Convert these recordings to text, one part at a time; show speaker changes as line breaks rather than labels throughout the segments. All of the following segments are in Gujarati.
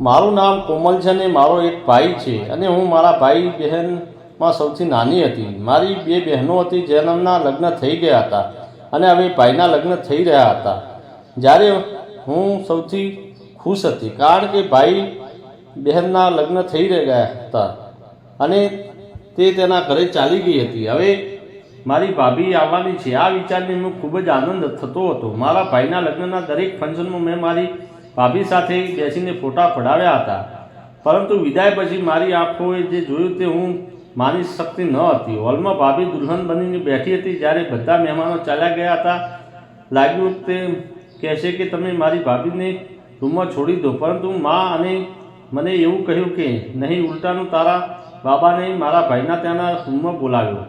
મારું નામ કોમલ છે અને મારો એક ભાઈ છે અને હું મારા ભાઈ બહેનમાં સૌથી નાની હતી. મારી બે બહેનો હતી જેમના લગ્ન થઈ ગયા હતા અને હવે ભાઈના લગ્ન થઈ રહ્યા હતા. જ્યારે હું સૌથી ખુશ હતી, કારણ કે ભાઈ બહેનના લગ્ન થઈ રહ્યા હતા અને તે તેના ઘરે ચાલી ગઈ હતી. હવે મારી ભાભી આવવાની છે. આ વિચારને હું ખૂબ જ આનંદ થતો હતો. મારા ભાઈના લગ્નના દરેક ફંક્શનમાં મેં મારી ભાભી સાથે બેસીને ફોટા પડાવ્યા હતા. પરંતુ વિદાય પછી મારી આંખોએ જે જોયું તે હું માની શકતી ન હતી. હોલમાં ભાભી દુલ્હન બનીને બેઠી હતી જ્યારે બધા મહેમાનો ચાલ્યા ગયા હતા. લાગ્યું તે કહેશે કે તમે મારી ભાભીને રૂમમાં છોડી દો. પરંતુ મા અને મને એવું કહ્યું કે નહીં, ઉલટાનું તારા બાબાને મારા ભાઈના ત્યાંના રૂમમાં બોલાવ્યો.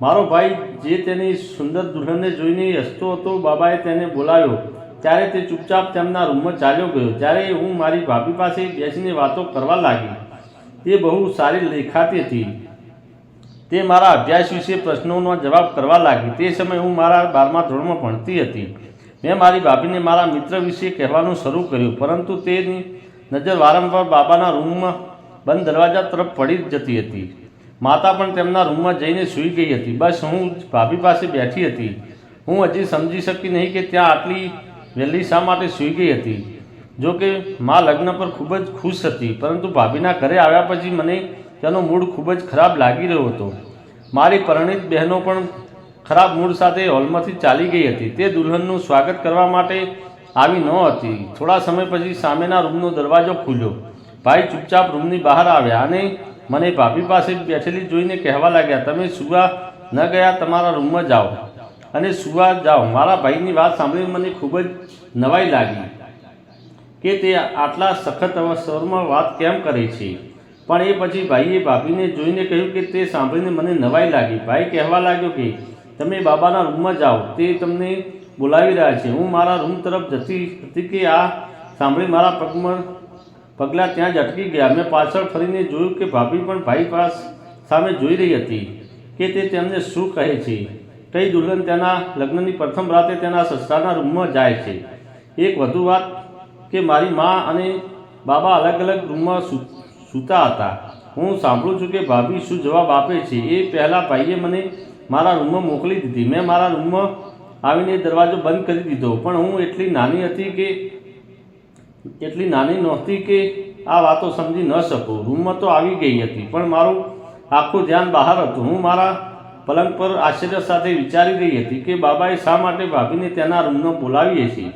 મારો ભાઈ જે તેની સુંદર દુલ્હનને જોઈને હસતો હતો, બાબાએ તેને બોલાવ્યો. ત્યારે તે ચૂપચાપ તેમના રૂમમાં ચાલ્યો ગયો. જ્યારે હું મારી ભાભી પાસે બેસીને વાતો કરવા લાગી તે બહુ સારી દેખાતી હતી. તે મારા અભ્યાસ વિશે પ્રશ્નોનો જવાબ કરવા લાગી. તે સમયે હું મારા બારમા ધોરણમાં ભણતી હતી. મેં મારી ભાભીને મારા મિત્ર વિશે કહેવાનું શરૂ કર્યું, પરંતુ તેની નજર વારંવાર બાબાના રૂમમાં બંધ દરવાજા તરફ પડી જતી હતી. માતા પણ તેમના રૂમમાં જઈને સૂઈ ગઈ હતી. બસ હું ભાભી પાસે બેઠી હતી. હું હજી સમજી શકી નહીં કે ત્યાં આટલી વહેલી શા માટે સૂઈ ગઈ હતી? જો કે મા લગ્ન પર ખૂબ જ ખુશ હતી, પરંતુ ભાભીના ઘરે આવ્યા પછી મને તેનો મૂડ ખૂબ જ ખરાબ લાગી રહ્યો હતો. મારી પરણિત બહેનો પણ ખરાબ મૂડ સાથે હોલમાંથી ચાલી ગઈ હતી. તે દુલ્હનનું સ્વાગત કરવા માટે આવી ન હતી. થોડા સમય પછી સામેના રૂમનો દરવાજો ખુલ્યો. ભાઈ ચૂપચાપ રૂમની બહાર આવ્યા અને મને ભાભી પાસે બેઠેલી જોઈને કહેવા લાગ્યા, તમે સુવા ન ગયા, તમારા રૂમમાં જાઓ. અને સુવા જાઓ. મારા ભાઈની વાત સાંભળીને મને ખૂબ જ નવાઈ લાગી કે તે આટલા સખત સ્વરમાં વાત કેમ કરે છે. પણ એ પછી ભાઈએ ભાભીને જોઈને કહ્યું કે તે સાંભળીને મને નવાઈ લાગી. ભાઈ કહેવા લાગ્યો કે, તમે બાબાના રૂમમાં જાઓ. તે તમને બોલાવી રહ્યા છે. હું મારા રૂમ તરફ જતી હતી કે આ સાંભળી મારા પગમાં પગલાં ત્યાં જ અટકી ગયા. મેં પાછળ ફરીને જોયું કે ભાભી પણ ભાઈ પાસ સામે જોઈ રહી હતી કે તે તેમને શું કહે છે. કઈ દુલ્હન તેના લગ્નની પ્રથમ રાતે તેના સસરાના રૂમમાં જાય છે. એક વધુ વાત કે મારી મા અને બાબા અલગ અલગ રૂમમાં સૂતા હતા. હું સાંભળું છું કે ભાભી શું જવાબ આપે છે. એ પહેલાં ભાઈએ મને મારા રૂમમાં મોકલી દીધી. મેં મારા રૂમમાં આવીને દરવાજો બંધ કરી દીધો. પણ હું એટલી નાની હતી કે, એટલી નાની નહોતી કે આ વાતો સમજી ન શકું. રૂમમાં તો આવી ગઈ હતી, પણ મારું આખું ધ્યાન બહાર હતું. હું મારા પલંગ પર આશ્ચર્ય સાથે વિચારી રહી હતી કે બાબાએ શા માટે ભાભીને તેના રૂમમાં બોલાવીએ છીએ?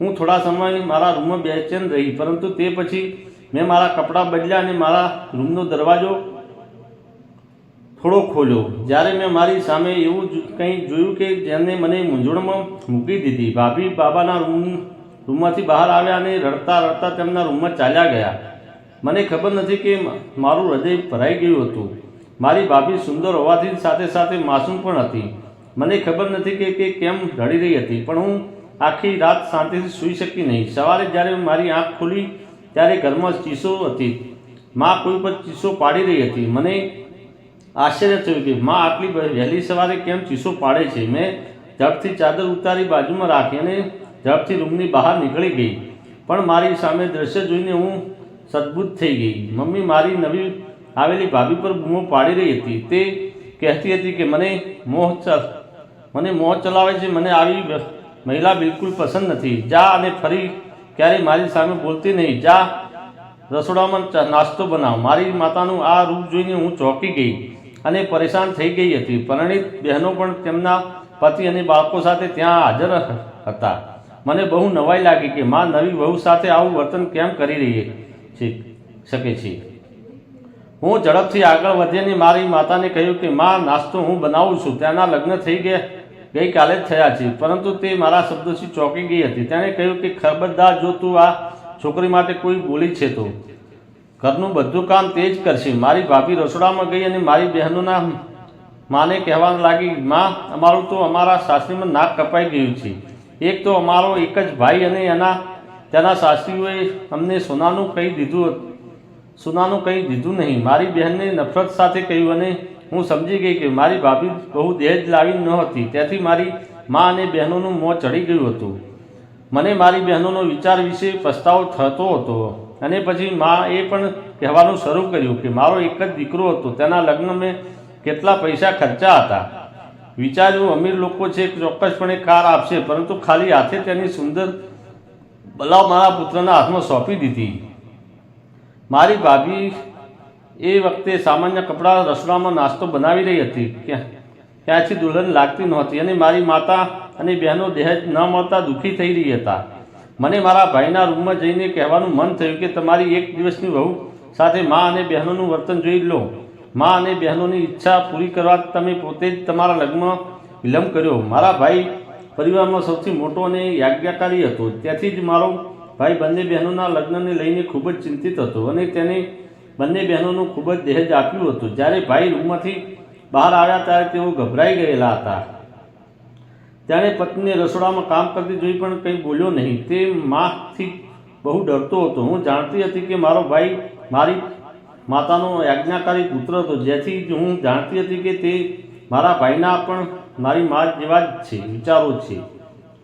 હું થોડા સમય મારા રૂમમાં બેચેન રહી, પરંતુ તે પછી મેં મારા કપડાં બદલ્યા અને મારા રૂમનો દરવાજો થોડો ખોલ્યો. જ્યારે મેં મારી સામે એવું કંઈ જોયું કે જેને મને મૂંઝવણમાં મૂકી દીધી, ભાભી બાબાના રૂમ, રૂમમાંથી બહાર આવ્યા અને રડતા રડતા તેમના રૂમમાં ચાલ્યા ગયા. મને ખબર નથી કે મારું હૃદય ભરાઈ ગયું હતું. મારી ભાભી સુંદર હોવાથી સાથે સાથે માસૂમ પણ હતી. મને ખબર નથી કે કે કેમ રડી રહી હતી, પણ હું આખી રાત શાંતિથી સૂઈ શકી નહીં. સવારે જ્યારે મારી આંખ ખુલી ત્યારે ઘરમાં ચીસો હતી. મા કોઈ પર ચીસો પાડી રહી હતી. મને આશ્ચર્ય થયું કે મા આટલી વહેલી સવારે કેમ ચીસો પાડે છે? મેં ઝડપથી ચાદર ઉતારી બાજુમાં રાખી અને ઝડપથી રૂમની બહાર નીકળી ગઈ. પણ મારી સામે દ્રશ્ય જોઈને હું સદબુદ્ધ થઈ ગઈ. મમ્મી મારી નવી આવેલી ભાભી પર બૂમો પાડી રહી હતી. તે કહેતી હતી કે, મને મોહ મને મોહ ચલાવે છે, મને આવી મહિલા બિલકુલ પસંદ નથી. જા અને ફરી ક્યારેય મારી સામે બોલતી નહીં. જા, રસોડામાં નાસ્તો બનાવ. મારી માતાનું આ રૂપ જોઈને હું ચોંકી ગઈ અને પરેશાન થઈ ગઈ હતી. પરણિત બહેનો પણ તેમના પતિ અને બાળકો સાથે ત્યાં હાજર હતા. મને બહુ નવાઈ લાગી કે, મા, નવી વહુ સાથે આવું વર્તન કેમ કરી રહી છે, શકે છે? હું ઝડપથી આગળ વધીને મારી માતાને કહ્યું કે, માં, નાસ્તો હું બનાવું છું. તેના લગ્ન થઈ ગયા. ગઈકાલે જ થયા છે. પરંતુ તે મારા શબ્દોથી ચોંકી ગઈ હતી. તેણે કહ્યું કે, ખબરદાર, જો તું આ છોકરી માટે કોઈ બોલી છે તો. ઘરનું બધું કામ તે જ કરશે. મારી ભાભી રસોડામાં ગઈ અને મારી બહેનોના માને કહેવા લાગી, માં, અમારું તો અમારા સાસરીમાં નાક કપાઈ ગયું છે. એક તો અમારો એક જ ભાઈ અને એના, તેના સાસરીઓએ અમને સોનાનું કહી દીધું સોનાનું કંઈ દીધું નહીં. મારી બહેનને નફરત સાથે કહ્યું અને હું સમજી ગઈ કે મારી ભાભી બહુ દહેજ લાવી ન હતી. તેથી મારી મા અને બહેનોનું મોં ચડી ગયું હતું. મને મારી બહેનોનો વિચાર વિશે પસ્તાવો થતો હતો અને પછી મા એ પણ કહેવાનું શરૂ કર્યું કે મારો એક જ દીકરો હતો. તેના લગ્ન મેં કેટલા પૈસા ખર્ચા હતા. વિચાર્યું, અમીર લોકો છે, ચોક્કસપણે કાર આપશે, પરંતુ ખાલી હાથે તેની સુંદર બલાવ મારા પુત્રના હાથમાં સોંપી દીધી. મારી ભાભી એ વખતે સામાન્ય કપડાં રસોડામાં નાસ્તો બનાવી રહી હતી. ત્યાંથી દુલ્હન લાગતી નહોતી અને મારી માતા અને બહેનો દહેજ ન મળતા દુઃખી થઈ રહી હતા. મને મારા ભાઈના રૂમમાં જઈને કહેવાનું મન થયું કે તમારી એક દિવસની વહુ સાથે મા અને બહેનોનું વર્તન જોઈ લો. મા અને બહેનોની ઈચ્છા પૂરી કરવા તમે પોતે જ તમારા લગ્નમાં વિલંબ કર્યો. મારા ભાઈ પરિવારમાં સૌથી મોટો અને યાજ્ઞાકારી હતો. ત્યાંથી જ મારો ભાઈ, બંને બહેનોના લગ્નને લઈને ખૂબ જ ચિંતિત હતો અને તેને બંને બહેનોનું ખૂબ જ દહેજ આપ્યું હતું. જ્યારે ભાઈ રૂમમાંથી બહાર આવ્યા ત્યારે તેઓ ગભરાઈ ગયેલા હતા. ત્યારે પત્નીને રસોડામાં કામ કરતી જોઈ પણ કંઈ બોલ્યો નહીં. તે માથી બહુ ડરતો હતો. હું જાણતી હતી કે મારો ભાઈ મારી માતાનો આજ્ઞાકારી પુત્ર હતો, જેથી જ હું જાણતી હતી કે તે મારા ભાઈના પણ મારી મા જેવા જ છે, વિચારો છે,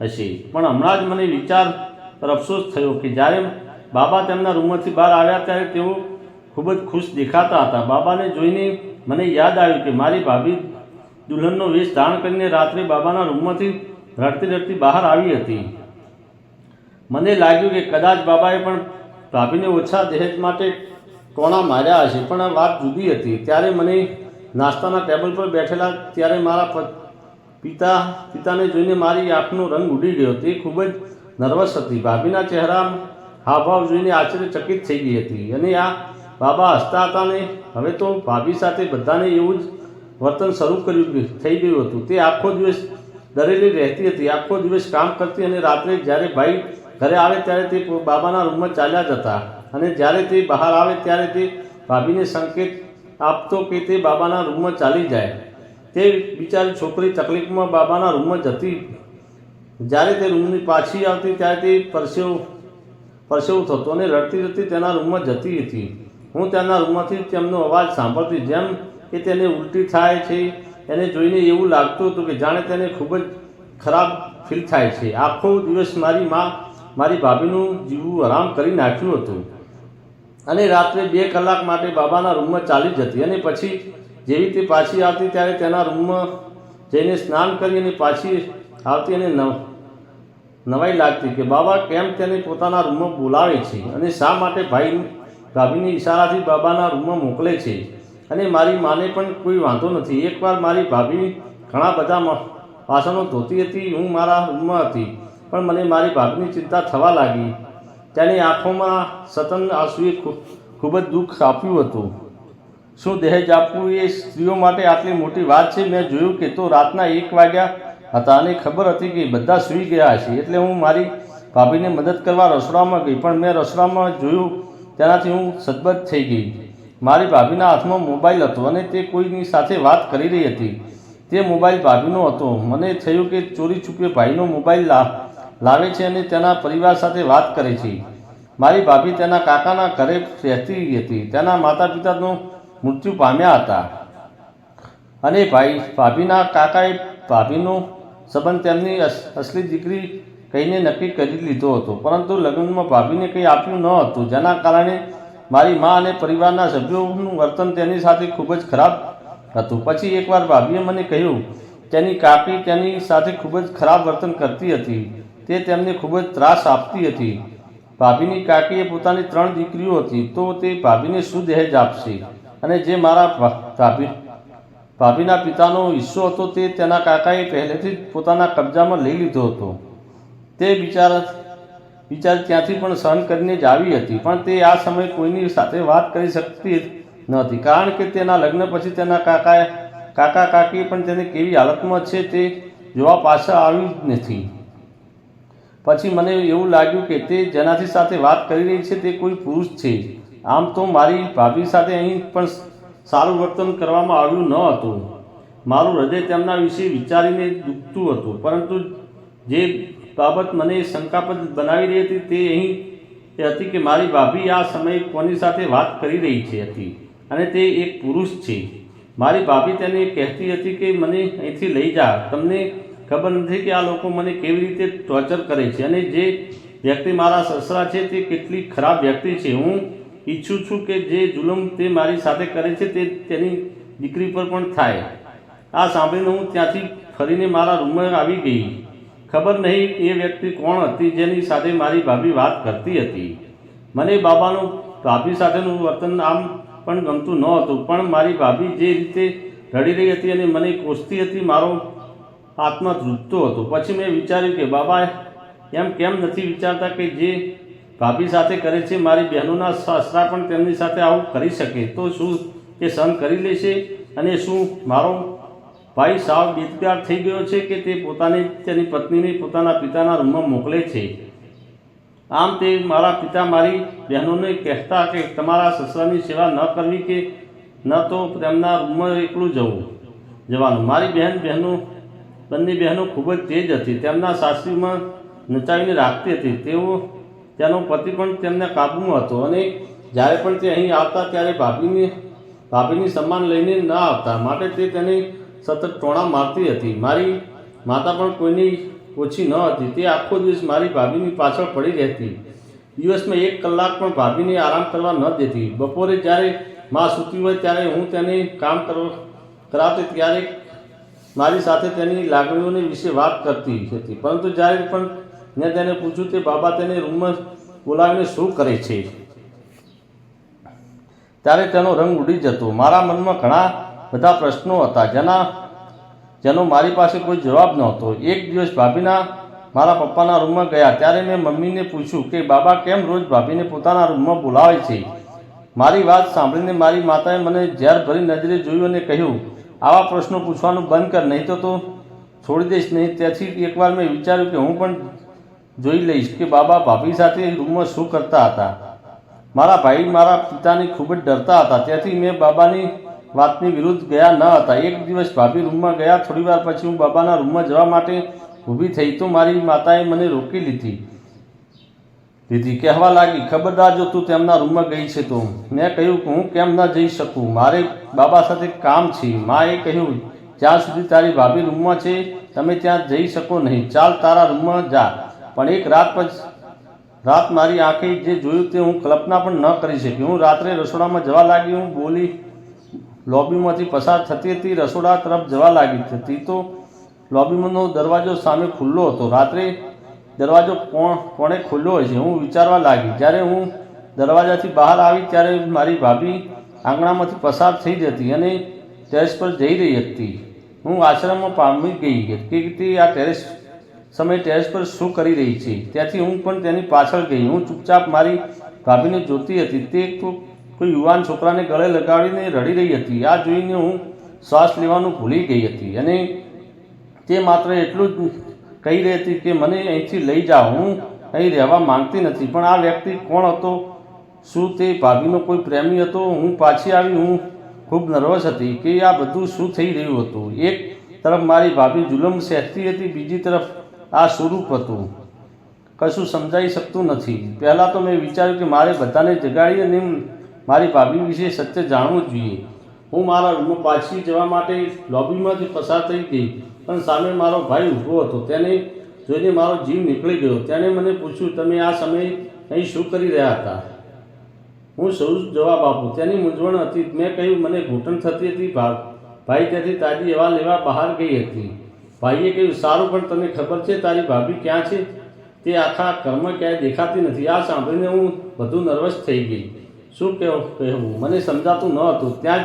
હશે. પણ હમણાં જ મને વિચાર પર અફસોસ થયો કે જ્યારે બાબા તેમના રૂમમાંથી બહાર આવ્યા ત્યારે તેઓ ખૂબ જ ખુશ દેખાતા હતા. બાબાને જોઈને મને યાદ આવ્યું કે મારી ભાભી દુલ્હનનો વેશ ધારણ કરીને રાત્રે બાબાના રૂમમાંથી રડતી રડતી બહાર આવી હતી. મને લાગ્યું કે કદાચ બાબાએ પણ ભાભીને ઓછા દહેજ માટે ટોણા માર્યા હશે. પણ આ વાત જુદી હતી. ત્યારે મને નાસ્તાના ટેબલ પર બેઠેલા ત્યારે મારા પિતા, પિતાને જોઈને મારી આંખનો રંગ ઉડી ગયો. તે ખૂબ જ નર્વસ હતી. ભાભીના ચહેરા હાવભાવ જોઈને આશ્ચર્યચકિત થઈ ગઈ હતી અને આ બાબા હસતા હતા ને હવે તો ભાભી સાથે બધાને એવું જ વર્તન શરૂ કર્યું થઈ ગયું હતું. તે આખો દિવસ દરેલી રહેતી હતી. આખો દિવસ કામ કરતી અને રાત્રે જ્યારે ભાઈ ઘરે આવે ત્યારે તે બાબાના રૂમમાં ચાલ્યા જતા અને જ્યારે તે બહાર આવે ત્યારે તે ભાભીને સંકેત આપતો કે તે બાબાના રૂમમાં ચાલી જાય. તે બિચારી છોકરી તકલીફમાં બાબાના રૂમમાં જતી જ્યારે તે રૂમની પાછી આવતી ત્યારે તે પરસેવ, પરસેવું થતો અને રડતી રડતી તેના રૂમમાં જતી હતી. હું તેના રૂમમાંથી તેમનો અવાજ સાંભળતી જેમ કે તેને ઉલટી થાય છે, એને જોઈને એવું લાગતું હતું કે જાણે તેને ખૂબ જ ખરાબ ફીલ થાય છે. આખો દિવસ મારી માં, મારી ભાભીનું જીવવું આરામ કરી નાખ્યું હતું. અને રાત્રે બે કલાક માટે બાબાના રૂમમાં ચાલી જતી અને પછી જેવી તે પાછી આવતી ત્યારે તેના રૂમમાં જઈને સ્નાન કરી અને પાછી આવતી અને નવ નવાઈ લાગતી કે બાબા કેમ તેને પોતાના રૂમમાં બોલાવે છે અને શા માટે ભાઈ ભાભીની ઈશારાથી બાબાના રૂમમાં મોકલે છે? અને મારી માને પણ કોઈ વાંધો નથી. એકવાર મારી ભાભી ઘણા બધા વાસણો ધોતી હતી, હું મારા રૂમમાં હતી, પણ મને મારી ભાભીની ચિંતા થવા લાગી. તેની આંખોમાં સતન આંસુએ ખૂબ જ દુઃખ આપ્યું હતું. શું દહેજ આપવું એ સ્ત્રીઓ માટે આટલી મોટી વાત છે? મેં જોયું કે તો રાતના એક વાગ્યા હતા અને ખબર હતી કે બધા સૂઈ ગયા છે. એટલે હું મારી ભાભીને મદદ કરવા રસોડામાં ગઈ. પણ મેં રસોડામાં જોયું, તેનાથી હું સદબદ થઈ ગઈ. મારી ભાભીના હાથમાં મોબાઈલ હતો અને તે કોઈની સાથે વાત કરી રહી હતી. તે મોબાઈલ ભાભીનો હતો. મને થયું કે ચોરી છુપે ભાઈનો મોબાઈલ લાવે છે અને તેના પરિવાર સાથે વાત કરે છે. મારી ભાભી તેના કાકાના ઘરે રહેતી હતી. તેના માતા પિતાનું મૃત્યુ પામ્યા હતા. અને ભાઈ, ભાભીના કાકાએ ભાભીનો સંબંધ તેમની અસ- અસલી દીકરી કહીને નક્કી કરી લીધો હતો. પરંતુ લગ્નમાં ભાભીને કંઈ આપ્યું ન હતું. જેના કારણે મારી મા અને પરિવારના સભ્યોનું વર્તન તેની સાથે ખૂબ જ ખરાબ હતું. પછી એકવાર ભાભીએ મને કહ્યું, તેની કાકી તેની સાથે ખૂબ જ ખરાબ વર્તન કરતી હતી. તે તેમને ખૂબ જ ત્રાસ આપતી હતી. ભાભીની કાકીએ પોતાની ત્રણ દીકરીઓ હતી. તો તે ભાભીને શું દહેજ આપશે? અને જે મારા ભાભી ભાભીના પિતાનો હિસ્સો હતો તે તેના કાકાએ પહેલેથી જ પોતાના કબજામાં લઈ લીધો હતો. તે બિચારા બિચાર ત્યાંથી પણ સહન કરીને જ આવી હતી, પણ તે આ સમયે કોઈની સાથે વાત કરી શકતી નહોતી, કારણ કે તેના લગ્ન પછી તેના કાકાએ, કાકા કાકી પણ તેને કેવી હાલતમાં છે તે જોવા પાછા આવી જ નથી. પછી મને એવું લાગ્યું કે તે જેનાથી સાથે વાત કરી રહી છે તે કોઈ પુરુષ છે આમ તો મારી ભાભી સાથે અહીં પણ સારું વર્તન કરવામાં આવ્યું ન હતું. મારું હૃદય તેમના વિશે વિચારીને દુખતું હતું, પરંતુ જે બાબત મને શંકાપદ બનાવી રહી હતી તે અહીં એ હતી કે મારી ભાભી આ સમયે કોની સાથે વાત કરી રહી છે હતી અને તે એક પુરુષ છે. મારી ભાભી તેને કહેતી હતી કે મને અહીંથી લઈ જા. તમને ખબર નથી કે આ લોકો મને કેવી રીતે ટોર્ચર કરે છે અને જે વ્યક્તિ મારા સસરા છે તે કેટલી ખરાબ વ્યક્તિ છે. હું ઈચ્છું છું કે જે જુલમ તે મારી સાથે કરે છે તે તેની દીકરી પર પણ થાય. આ સાંભળીને હું ત્યાંથી ફરીને મારા રૂમમાં આવી ગઈ. ખબર નહીં એ વ્યક્તિ કોણ હતી જેની સાથે મારી ભાભી વાત કરતી હતી. મને બાબાનું ભાભી સાથેનું વર્તન આમ પણ ગમતું ન હતું પણ મારી ભાભી જે રીતે રડી રહી હતી અને મને કોસતી હતી મારો આત્મા ધ્રુજતો હતો. પછી મેં વિચાર્યું કે બાબા, એમ કેમ નથી વિચારતા કે જે ભાભી સાથે કરે છે, મારી બહેનોના સાસરા પણ તેમની સાથે આવું કરી શકે. તો શું એ સહન કરી લેશે? અને શું મારો ભાઈ સાવ બેદગાર થઈ ગયો છે કે તે પોતાની, તેની પત્નીને પોતાના પિતાના રૂમમાં મોકલે છે? આમ તે મારા પિતા મારી બહેનોને કહેતા કે તમારા સસરાની સેવા ન કરવી કે ન તો તેમના રૂમમાં એકલું જવું. જવાનું. મારી બહેન, બહેનો, બંને બહેનો ખૂબ જ તેજ હતી. તેમના સાસરીમાં નચાવીને રાખતી હતી. તેઓ તેનો પતિ પણ તેમના કાબૂમાં હતો અને જ્યારે પણ તે અહીં આવતા ત્યારે ભાભીને, ભાભીની સન્માન લઈને ન આવતા. માટે તે તેને સતત ટોણા મારતી હતી. મારી માતા પણ કોઈની ઓછી ન હતી. તે આખો દિવસ મારી ભાભીની પાછળ પડી રહેતી. દિવસમાં એક કલાક પણ ભાભીને આરામ કરવા ન દેતી. બપોરે જ્યારે માં સૂતી હોય ત્યારે હું તેને કામ કરવા કરાવતી ત્યારે મારી સાથે તેની લાગણીઓની વિશે વાત કરતી હતી. પરંતુ જ્યારે પણ મેં તેને પૂછ્યું તે બાબા તેને રૂમમાં બોલાવીને શું કરે છે? ત્યારે તેનો રંગ ઉડી જતો. મારા મનમાં ઘણા બધા પ્રશ્નો હતા, જેના, જેનો મારી પાસે કોઈ જવાબ નહોતો. એક દિવસ ભાભીના, મારા પપ્પાના રૂમમાં ગયા. ત્યારે મેં મમ્મીને પૂછ્યું કે, બાબા, કેમ રોજ ભાભીને પોતાના રૂમમાં બોલાવે છે? મારી વાત સાંભળીને મારી માતાએ મને ઝેર ભરી નજરે જોયું અને કહ્યું, આવા પ્રશ્નો પૂછવાનું બંધ કર, નહીં તો તો છોડી દઈશ નહીં. તેથી એકવાર મેં વિચાર્યું કે હું પણ જોઈ લઈશ કે બાબા ભાભી સાથે રૂમમાં શું કરતા હતા. મારા ભાઈ મારા પિતાની ખૂબ જ ડરતા હતા. તેથી મેં બાબાની વાતની વિરુદ્ધ ગયા ન હતા. એક દિવસ ભાભી રૂમમાં ગયા. થોડી વાર પછી હું બાબાના રૂમમાં જવા માટે ઊભી થઈ તો મારી માતાએ મને રોકી લીધી. દીધી. કહેવા લાગી, ખબરદાર જો તું તેમના રૂમમાં ગઈ છે તો. મેં કહ્યું કે હું કેમ ન જઈ શકું? મારે બાબા સાથે કામ છે. માએ કહ્યું, જ્યાં સુધી તારી ભાભી રૂમમાં છે, તમે ત્યાં જઈ શકો નહીં. ચાલ તારા રૂમમાં જા. પણ એક રાત પછી રાત મારી આંખે જે જોયું તે હું કલ્પના પણ ન કરી શકી. હું રાત્રે રસોડામાં જવા લાગી, હું બોલી, લોબીમાંથી પસાર થતી હતી, રસોડા તરફ જવા લાગી હતી. તો લોબીમાંનો દરવાજો સામે ખુલ્લો હતો. રાત્રે દરવાજો કોણ કોણે ખુલ્લો હોય છે, હું વિચારવા લાગી. જ્યારે હું દરવાજાથી બહાર આવી, ત્યારે મારી ભાભી આંગણામાંથી પસાર થઈ જતી અને ટેરેસ પર જઈ રહી હતી. હું આશ્રમમાં પામી ગઈ. કે આ ટેરેસ સમય ટેરેસ પર શું કરી રહી છે? ત્યાંથી હું પણ તેની પાછળ ગઈ. હું ચૂપચાપ મારી ભાભીને જોતી હતી. તે તો કોઈ યુવાન છોકરાને ગળે લગાડીને રડી રહી હતી. આ જોઈને હું શ્વાસ લેવાનું ભૂલી ગઈ હતી અને તે માત્ર એટલું જ કહી રહી હતી કે, મને અહીંથી લઈ જાઓ. હું અહીં રહેવા માંગતી નથી. પણ આ વ્યક્તિ કોણ હતો? શું તે ભાભીનો કોઈ પ્રેમી હતો? હું પાછી આવી હું ખૂબ નર્વસ હતી કે આ બધું શું થઈ રહ્યું હતું? એક તરફ મારી ભાભી જુલમ સહેતી હતી, બીજી તરફ આ સ્વરૂપ હતું. કશું સમજાઈ શકતું નથી. પહેલાં તો મેં વિચાર્યું કે મારે બધાને જગાડી અને મારી ભાભી વિશે સત્ય જાણવું જોઈએ. હું મારા રૂમમાં પાછી જવા માટે લોબીમાંથી પસાર થઈ ગઈ, પણ સામે મારો ભાઈ ઊભો હતો. તેને જોઈને મારો જીવ નીકળી ગયો. તેણે મને પૂછ્યું, તમે આ સમયે અહીં શું કરી રહ્યા હતા? હું સૌ જવાબ આપું, તેની મૂંઝવણ હતી. મેં કહ્યું, મને ઘૂંટણ થતી હતી. ભાઈ ત્યાંથી તાજી એવા લેવા બહાર ગઈ હતી. ભાઈએ કહ્યું, સારું, પણ તને ખબર છે તારી ભાભી ક્યાં છે? તે આખા કર્મ ક્યાંય દેખાતી નથી. આ સાંભળીને હું વધુ નર્વસ થઈ ગઈ. શું કહેવું કહેવું? મને સમજાતું ન હતું. ત્યાં જ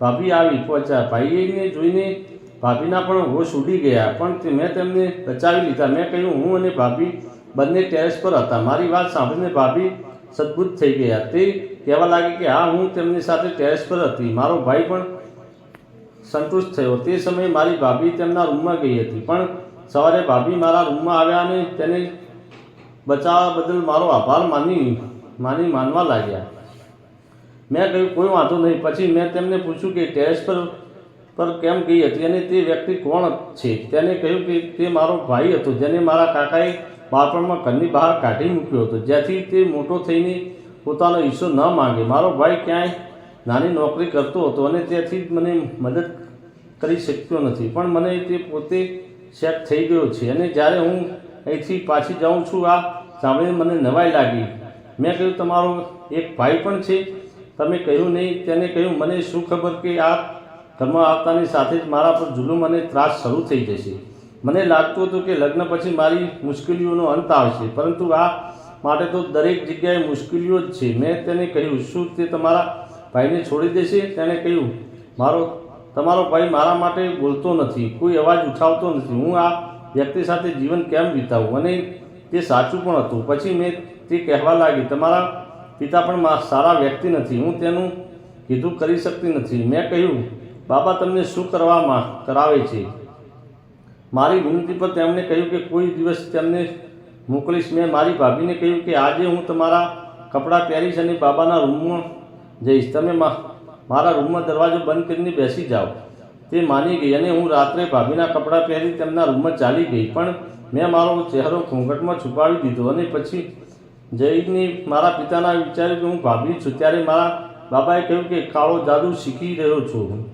ભાભી આવી પહોંચ્યા. ભાઈને જોઈને ભાભીના પણ હોશ ઉડી ગયા, પણ મેં તેમને બચાવી લીધા. મેં કહ્યું, હું અને ભાભી બંને ટેરેસ પર હતા. મારી વાત સાંભળીને ભાભી સદબુદ્ધ થઈ ગયા. તે કહેવા લાગી કે, હા, હું તેમની સાથે ટેરેસ પર હતી. મારો ભાઈ પણ સંતુષ્ટ થયો. તે સમયે મારી ભાભી તેમના રૂમમાં ગઈ હતી. પણ સવારે ભાભી મારા રૂમમાં આવ્યા અને તેને બચાવવા બદલ મારો આભાર માની માની માનવા લાગ્યા. મેં કહ્યું, કોઈ વાંધો નહીં. પછી મેં તેમને પૂછ્યું કે, ટેરેસ પર પર કેમ ગઈ હતી અને તે વ્યક્તિ કોણ છે? તેને કહ્યું કે, તે મારો ભાઈ હતો, જેને મારા કાકાએ બાળપણમાં ઘરની બહાર કાઢી મૂક્યો હતો, જેથી તે મોટો થઈને પોતાનો હિસ્સો ન માંગે. મારો ભાઈ ક્યાંય નાની નોકરી કરતો હતો અને ત્યાંથી મને મદદ કરી શક્યો નથી. પણ મને તે પોતે સેટ થઈ ગયો છે અને જ્યારે હું અહીંથી પાછી જાઉં છું, આ સાંભળીને મને નવાઈ લાગી. મેં કહ્યું, તમારો એક ભાઈ પણ છે. તમે કહ્યું નહીં. તેને કહ્યું, મને શું ખબર કે આ ઘરમાં આવતાની સાથે જ મારા પર જુલુમ અને ત્રાસ શરૂ થઈ જશે. મને લાગતું હતું કે લગ્ન પછી મારી મુશ્કેલીઓનો અંત આવશે, પરંતુ આ માટે તો દરેક જગ્યાએ મુશ્કેલીઓ જ છે. મેં તેને કહ્યું, શું તે તમારા ભાઈને છોડી દેશે? તેણે કહ્યું, મારો, તમારો ભાઈ મારા માટે બોલતો નથી. કોઈ અવાજ ઉઠાવતો નથી. હું આ વ્યક્તિ સાથે જીવન કેમ વિતાવું? અને તે સાચું પણ હતું. પછી મેં તે કહેવા લાગી, તમારા પિતા પણ સારા વ્યક્તિ નથી. હું તેનું કીધું કરી શકતી નથી. મેં કહ્યું, બાબા તમને શું કરવામાં કરાવે છે? મારી વિનંતી પર તેમણે કહ્યું કે કોઈ દિવસ તેમને મોકલીશ. મેં મારી ભાભીને કહ્યું કે, આજે હું તમારા કપડાં પહેરીશ અને બાબાના રૂમમાં જઈશ. તમે મારા રૂમમાં દરવાજો બંધ કરીને બેસી જાઓ. તે માની ગઈ અને હું રાત્રે ભાભીના કપડાં પહેરી તેમના રૂમમાં ચાલી ગઈ. પણ મેં મારો ચહેરો ઘૂંઘટમાં છુપાવી દીધો અને પછી જઈને મારા પિતાના વિચાર્યું કે હું ભાભી છું, ત્યારે મારા બાબાએ કહ્યું કે કાળો જાદુ શીખી રહ્યો છું.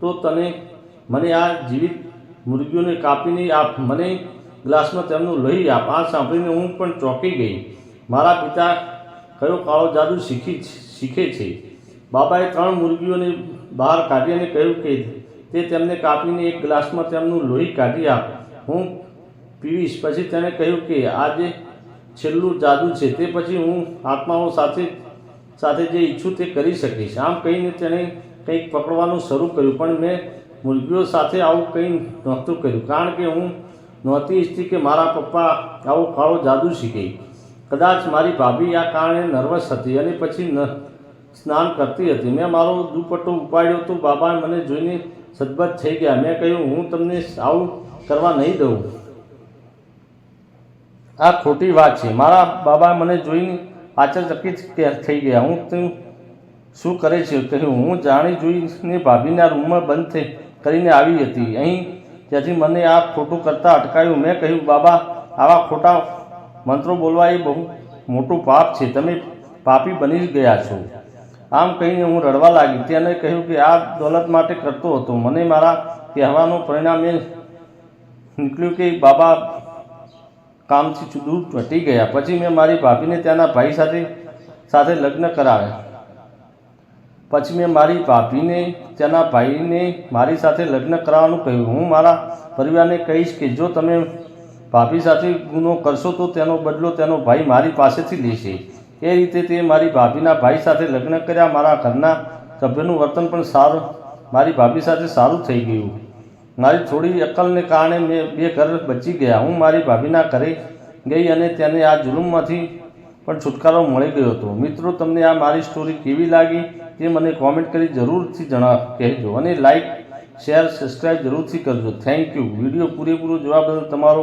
તો તને મને આ જીવિત મુર્ગીઓને કાપીને આપ, મને ગ્લાસમાં તેમનું લઈ આપ. આ સાંભળીને હું પણ ચોંકી ગઈ. મારા પિતા કયો કાળો જાદુ શીખી શીખે છે. બાબાએ ત્રણ મુરગીઓને બહાર કાઢી અને કહ્યું કે તે તેમને કાપીને એક ગ્લાસમાં તેમનું લોહી કાઢી આપ. હું પીવીશ. પછી તેણે કહ્યું કે આ જે છેલ્લું જાદુ છે તે પછી હું આત્માઓ સાથે સાથે જે ઈચ્છું તે કરી શકીશ. આમ કહીને તેણે કંઈક પકડવાનું શરૂ કર્યું, પણ મેં મુરગીઓ સાથે આવું કંઈ નહોતું કર્યું. કારણ કે હું નહોતી ઈચ્છતી કે મારા પપ્પા આવો કાળો જાદુ શીખે. કદાચ મારી ભાભી આ કારણે નર્વસ હતી અને પછી સ્નાન કરતી હતી. મેં મારો દુપટ્ટો ઉપાડ્યો તો બાબા મને જોઈને સદબત થઈ ગયા. મેં કહ્યું, હું તમને આવું કરવા નહીં દઉં. આ ખોટી વાત છે. મારા બાબા મને જોઈને આશ્ચર્યચકિત કે- થઈ ગયા. હું તું શું કરે છે? કહ્યું, હું જાણી જોઈને ભાભીના રૂમમાં બંધ કરીને આવી હતી. અહીં ત્યાંથી મને આ ખોટું કરતાં અટકાયું. મેં કહ્યું, બાબા, આવા ખોટા મંત્રો બોલવા એ બહુ મોટું પાપ છે. તમે પાપી બની ગયા છો. આમ કહીને હું રડવા લાગી. તેને કહ્યું કે આ દોલત માટે કરતો હતો. મને મારા કહેવાનું પરિણામ એ નીકળ્યું કે બાબા કામથી દૂર ચટી ગયા. પછી મેં મારી ભાભીને ત્યાંના ભાઈ સાથે સાથે લગ્ન કરાવ્યા. પછી મેં મારી ભાભીને ત્યાંના ભાઈને મારી સાથે લગ્ન કરાવવાનું કહ્યું. હું મારા પરિવારને કહીશ કે જો તમે ભાભી સાથે ગુનો કરશો તો તેનો બદલો તેનો ભાઈ મારી પાસેથી લેશે. એ રીતે તે મારી ભાભીના ભાઈ સાથે લગ્ન કર્યા. મારા ઘરના સભ્યનું વર્તન પણ સારું, મારી ભાભી સાથે સારું થઈ ગયું. મારી થોડી અકલને કારણે મેં બે ઘર બચી ગયા. હું મારી ભાભીના ઘરે ગઈ અને તેને આ જુલુમમાંથી પણ છુટકારો મળી ગયો હતો. મિત્રો, તમને આ મારી સ્ટોરી કેવી લાગી તે મને કોમેન્ટ કરી જરૂરથી જણાવ કહેજો અને લાઈક શેર સબસ્ક્રાઈબ જરૂરથી કરજો. થેન્ક યુ વીડિયો પૂરેપૂરો જોવા બદલ તમારો